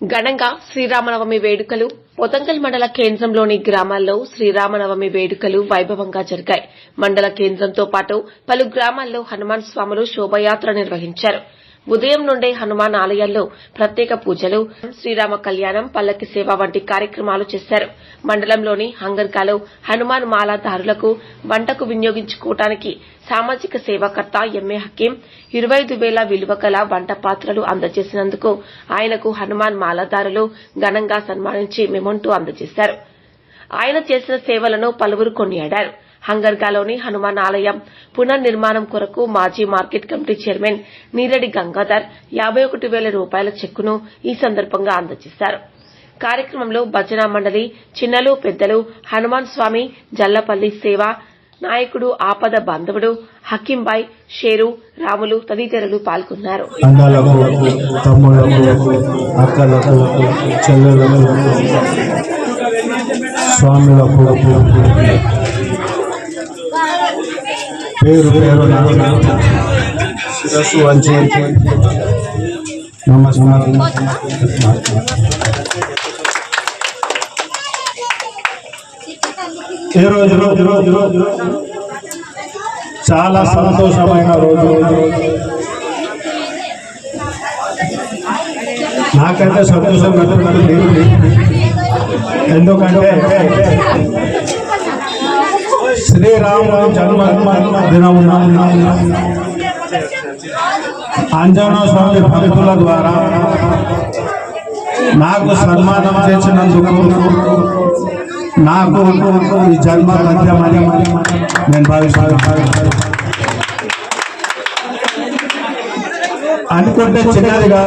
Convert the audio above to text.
ఘనంగా శ్రీరామనవమి వేడుకలు పొతంగల్ మండల కేంద్రంలోని గ్రామాల్లో శ్రీరామనవమి వేడుకలు వైభవంగా జరిగాయి. మండల కేంద్రంతో పాటు పలు గ్రామాల్లో హనుమాన్ స్వాములు శోభయాత్ర నిర్వహించారు. ఉదయం నుండే హనుమాన్ ఆలయాల్లో ప్రత్యేక పూజలు శ్రీరామ కళ్యాణం పల్లకి సేవ వంటి కార్యక్రమాలు చేశారు. మండలంలోని హంగర్కాలో హనుమాన్ మాలాదారులకు వంటకు వినియోగించుకోవటానికి సామాజిక సేవాకర్త ఎంఏ హకీం ఇరవై ఐదు వేల విలువ గల వంట పాత్రలు అందజేసినందుకు ఆయనకు హనుమాన్ మాలాదారులు ఘనంగా సన్మానించి మెమొంటూ అందజేశారు. ఆయన చేసిన సేవలను పలువురు కొనియాడారు. హంగర్గాలోని హనుమాన్ ఆలయం పునర్నిర్మాణం కొరకు మాజీ market committee chairman Neeradi Gangadhar యాబై ఒకటి వేల రూపాయల చెక్కును ఈ సందర్భంగా అందజేశారు. కార్యక్రమంలో భజన మండలి చిన్నలు పెద్దలు హనుమాన్ స్వామి జల్లపల్లి సేవ నాయకుడు ఆపద బాంధవుడు హకీంబాయ్ షేరు రాములు తదితరులు పాల్గొన్నారు. స్వాములకు పేరు పేరు శిరస్సు వంచి నమస్కారం ఈ రోజు రోజు రోజు? రోజు చాలా సంతోషమైన రోజు. నాకైతే సంతోషం కలుగుతుంది ఎందుకంటే శ్రీరాముడు జన్మ దినం అంజనా స్వామి భక్తుల ద్వారా నాకు సన్మానం చేసినందుకు నాకు ఈ జన్మ మధ్యమని నేను భావిస్తాను అనుకుంటే చిన్నదిగా